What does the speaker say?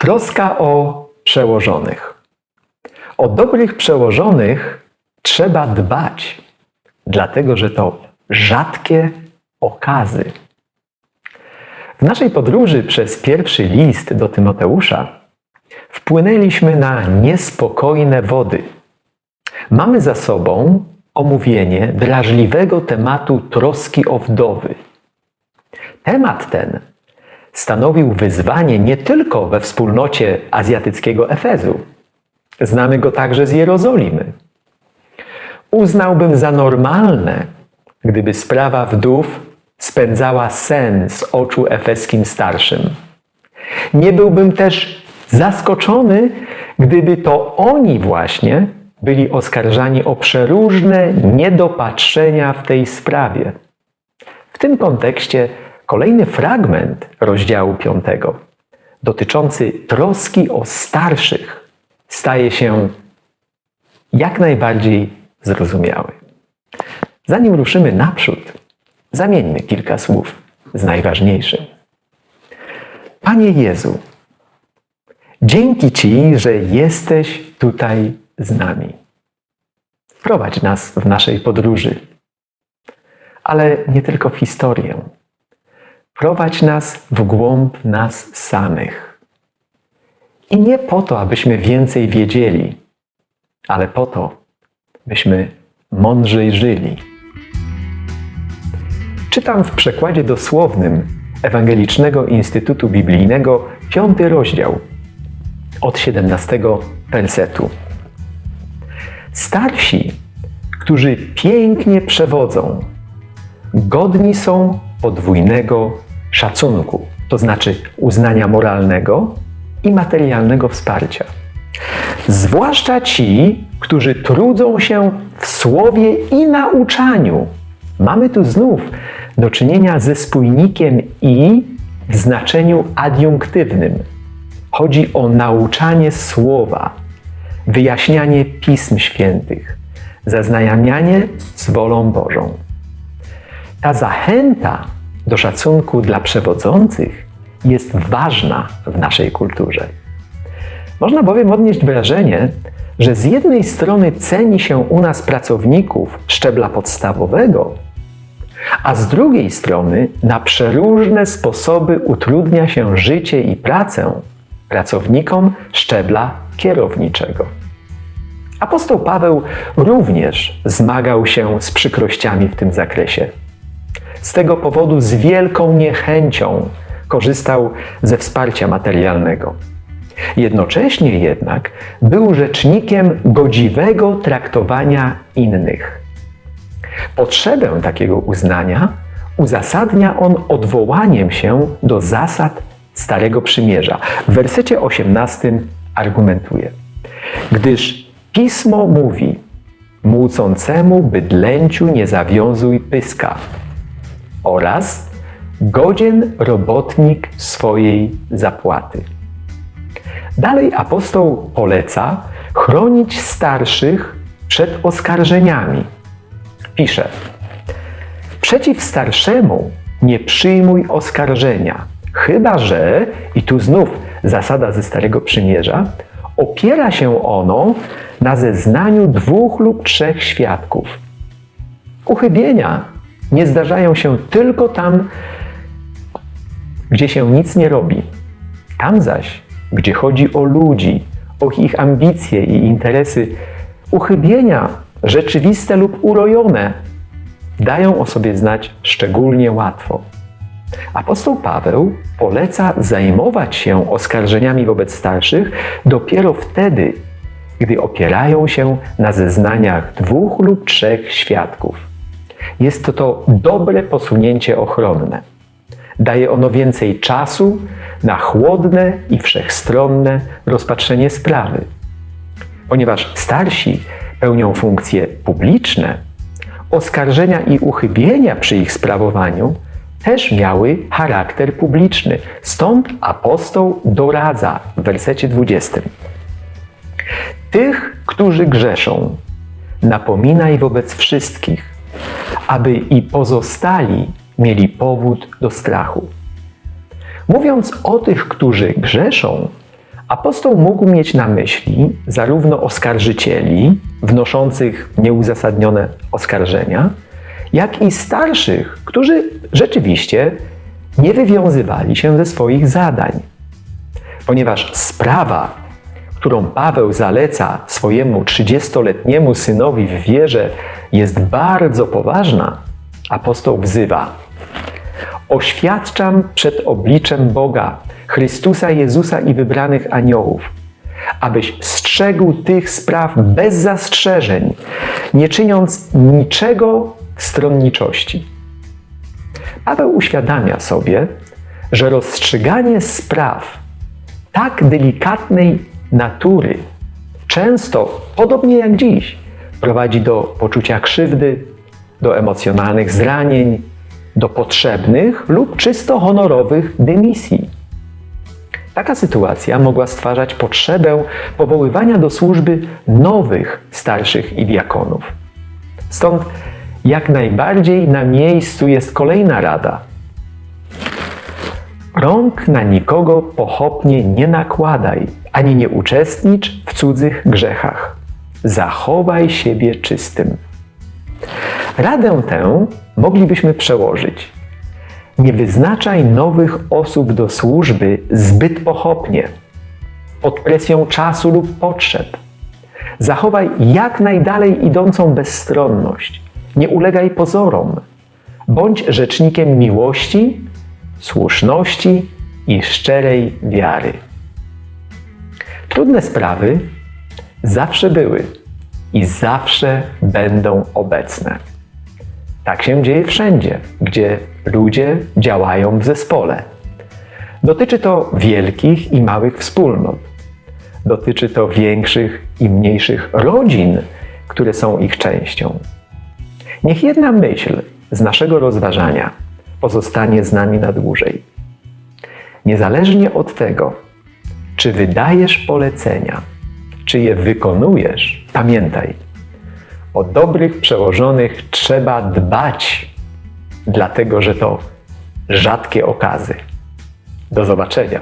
Troska o przełożonych. O dobrych przełożonych trzeba dbać, dlatego że to rzadkie okazy. W naszej podróży przez pierwszy list do Tymoteusza wpłynęliśmy na niespokojne wody. Mamy za sobą omówienie drażliwego tematu troski o wdowy. Temat ten stanowił wyzwanie nie tylko we wspólnocie azjatyckiego Efezu. Znamy go także z Jerozolimy. Uznałbym za normalne, gdyby sprawa wdów spędzała sen z oczu efeskim starszym. Nie byłbym też zaskoczony, gdyby to oni właśnie byli oskarżani o przeróżne niedopatrzenia w tej sprawie. W tym kontekście kolejny fragment rozdziału 5, dotyczący troski o starszych, staje się jak najbardziej zrozumiały. Zanim ruszymy naprzód, zamieńmy kilka słów z najważniejszym. Panie Jezu, dzięki Ci, że jesteś tutaj z nami. Prowadź nas w naszej podróży, ale nie tylko w historię. Prowadź nas w głąb nas samych. I nie po to, abyśmy więcej wiedzieli, ale po to, byśmy mądrzej żyli. Czytam w przekładzie dosłownym Ewangelicznego Instytutu Biblijnego piąty rozdział od 17 wersetu. Starsi, którzy pięknie przewodzą, godni są podwójnego szacunku, to znaczy uznania moralnego i materialnego wsparcia. Zwłaszcza ci, którzy trudzą się w słowie i nauczaniu. Mamy tu znów do czynienia ze spójnikiem i w znaczeniu adiunktywnym. Chodzi o nauczanie słowa, wyjaśnianie pism świętych, zaznajamianie z wolą Bożą. Ta zachęta do szacunku dla przewodzących jest ważna w naszej kulturze. Można bowiem odnieść wrażenie, że z jednej strony ceni się u nas pracowników szczebla podstawowego, a z drugiej strony na przeróżne sposoby utrudnia się życie i pracę pracownikom szczebla kierowniczego. Apostoł Paweł również zmagał się z przykrościami w tym zakresie. Z tego powodu z wielką niechęcią korzystał ze wsparcia materialnego. Jednocześnie jednak był rzecznikiem godziwego traktowania innych. Potrzebę takiego uznania uzasadnia on odwołaniem się do zasad Starego Przymierza. W wersecie 18 argumentuje: Gdyż pismo mówi: Młócącemu bydlęciu nie zawiązuj pyska, oraz godzien robotnik swojej zapłaty. Dalej apostoł poleca chronić starszych przed oskarżeniami. Pisze: Przeciw starszemu nie przyjmuj oskarżenia, chyba że, i tu znów zasada ze Starego Przymierza, opiera się ono na zeznaniu dwóch lub trzech świadków. Uchybienia nie zdarzają się tylko tam, gdzie się nic nie robi. Tam zaś, gdzie chodzi o ludzi, o ich ambicje i interesy, uchybienia, rzeczywiste lub urojone, dają o sobie znać szczególnie łatwo. Apostoł Paweł poleca zajmować się oskarżeniami wobec starszych dopiero wtedy, gdy opierają się na zeznaniach dwóch lub trzech świadków. Jest to to dobre posunięcie ochronne. Daje ono więcej czasu na chłodne i wszechstronne rozpatrzenie sprawy. Ponieważ starsi pełnią funkcje publiczne, oskarżenia i uchybienia przy ich sprawowaniu też miały charakter publiczny. Stąd apostoł doradza w wersecie 20. Tych, którzy grzeszą, napominaj wobec wszystkich, aby i pozostali mieli powód do strachu. Mówiąc o tych, którzy grzeszą, Apostoł mógł mieć na myśli zarówno oskarżycieli wnoszących nieuzasadnione oskarżenia, jak i starszych, którzy rzeczywiście nie wywiązywali się ze swoich zadań. Ponieważ sprawa, którą Paweł zaleca swojemu 30-letniemu synowi w wierze, jest bardzo poważna, apostoł wzywa: Oświadczam przed obliczem Boga, Chrystusa Jezusa i wybranych aniołów, abyś strzegł tych spraw bez zastrzeżeń, nie czyniąc niczego stronniczości. Paweł uświadamia sobie, że rozstrzyganie spraw tak delikatnej natury często, podobnie jak dziś, prowadzi do poczucia krzywdy, do emocjonalnych zranień, do potrzebnych lub czysto honorowych dymisji. Taka sytuacja mogła stwarzać potrzebę powoływania do służby nowych starszych i diakonów. Stąd jak najbardziej na miejscu jest kolejna rada. Rąk na nikogo pochopnie nie nakładaj, ani nie uczestnicz w cudzych grzechach. Zachowaj siebie czystym. Radę tę moglibyśmy przełożyć. Nie wyznaczaj nowych osób do służby zbyt pochopnie, pod presją czasu lub potrzeb. Zachowaj jak najdalej idącą bezstronność. Nie ulegaj pozorom. Bądź rzecznikiem miłości, słuszności i szczerej wiary. Trudne sprawy zawsze były i zawsze będą obecne. Tak się dzieje wszędzie, gdzie ludzie działają w zespole. Dotyczy to wielkich i małych wspólnot. Dotyczy to większych i mniejszych rodzin, które są ich częścią. Niech jedna myśl z naszego rozważania pozostanie z nami na dłużej. Niezależnie od tego, czy wydajesz polecenia, czy je wykonujesz, pamiętaj, o dobrych przełożonych trzeba dbać, dlatego że to rzadkie okazy. Do zobaczenia.